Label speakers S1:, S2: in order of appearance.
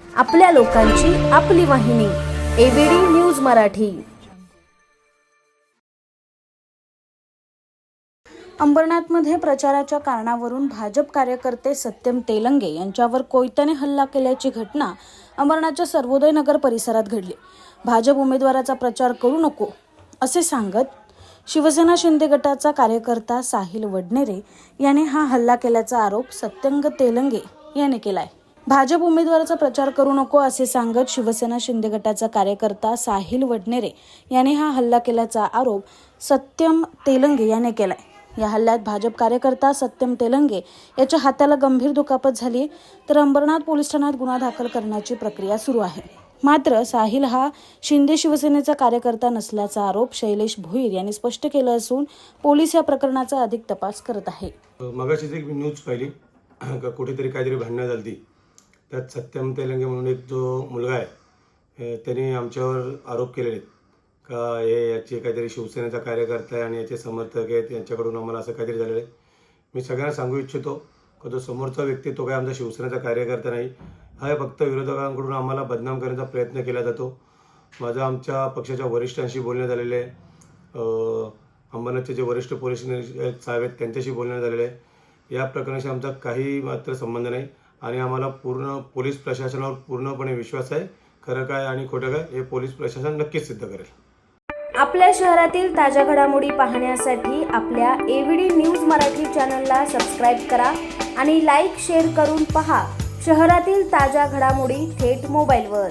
S1: आपल्या लोकांची आपली वाहिनी एबीडी न्यूज मराठी. अंबरनाथमध्ये प्रचाराच्या कारणावरून भाजप कार्यकर्ते सत्यम तेलंगे यांच्यावर कोयत्याने हल्ला केल्याची घटना अंबरनाथच्या सर्वोदय नगर परिसरात घडली. भाजप उमेदवाराचा प्रचार करू नको असे सांगत शिवसेना शिंदे गटाचा कार्यकर्ता साहिल वडनेरे याने हा हल्ला केल्याचा आरोप सत्यंग तेलंगे याने केलाय. भाजप उमेदवाराचा प्रचार करू नको असे सांगत शिवसेना शिंदे गटाचा कार्यकर्ता साहिल वडनेरे याने हा हल्ला केल्याचा आरोप सत्यम तेलंगे याने केलाय. या हल्ल्यात भाजप कार्यकर्ता सत्यम तेलंगे याच्या हाताला गंभीर दुखापत झाली तर अंबरनाथ पोलीस ठाण्यात गुन्हा दाखल करण्याची प्रक्रिया सुरू आहे. मात्र साहिल हा शिंदे शिवसेनेचा कार्यकर्ता नसल्याचा आरोप शैलेश भोईर यांनी स्पष्ट केलं असून पोलीस या प्रकरणाचा अधिक तपास करत आहे.
S2: मगाशीच एक न्यूज पाहिली कुठेतरी काहीतरी भांडणं झाली त्यात सत्यम तेलंगे म्हणून एक जो मुलगा आहे त्यांनी आमच्यावर आरोप केलेले आहेत. का हे याचे काहीतरी शिवसेनेचा कार्यकर्ता आहे आणि याचे समर्थक आहेत यांच्याकडून आम्हाला असं काहीतरी झालेलं आहे. मी सगळ्यांना सांगू इच्छितो का तो समोरचा व्यक्ती तो काय आमचा शिवसेनेचा कार्यकर्ता नाही. हा फक्त विरोधकांकडून आम्हाला बदनाम करण्याचा प्रयत्न केला जातो. माझा आमच्या पक्षाच्या वरिष्ठांशी बोलण्यात झालेलं आहे. अंबरनाथचे जे वरिष्ठ पोलीस साहेब आहेत त्यांच्याशी बोलण्यात झालेलं आहे. या प्रकरणाशी आमचा काही मात्र संबंध नाही. आणि आम्हाला पूर्ण पोलीस प्रशासनावर पूर्णपणे विश्वास आहे. खरं काय आणि खोटं काय हे पोलीस प्रशासन नक्कीच सिद्ध करेल.
S1: आपल्या शहरातील ताज्या घडामोडी पाहण्यासाठी आपल्या एव्हीडी न्यूज मराठी चॅनलला सबस्क्राईब करा आणि लाईक शेअर करून पहा. शहरातील ताज्या घडामोडी थेट मोबाईलवर.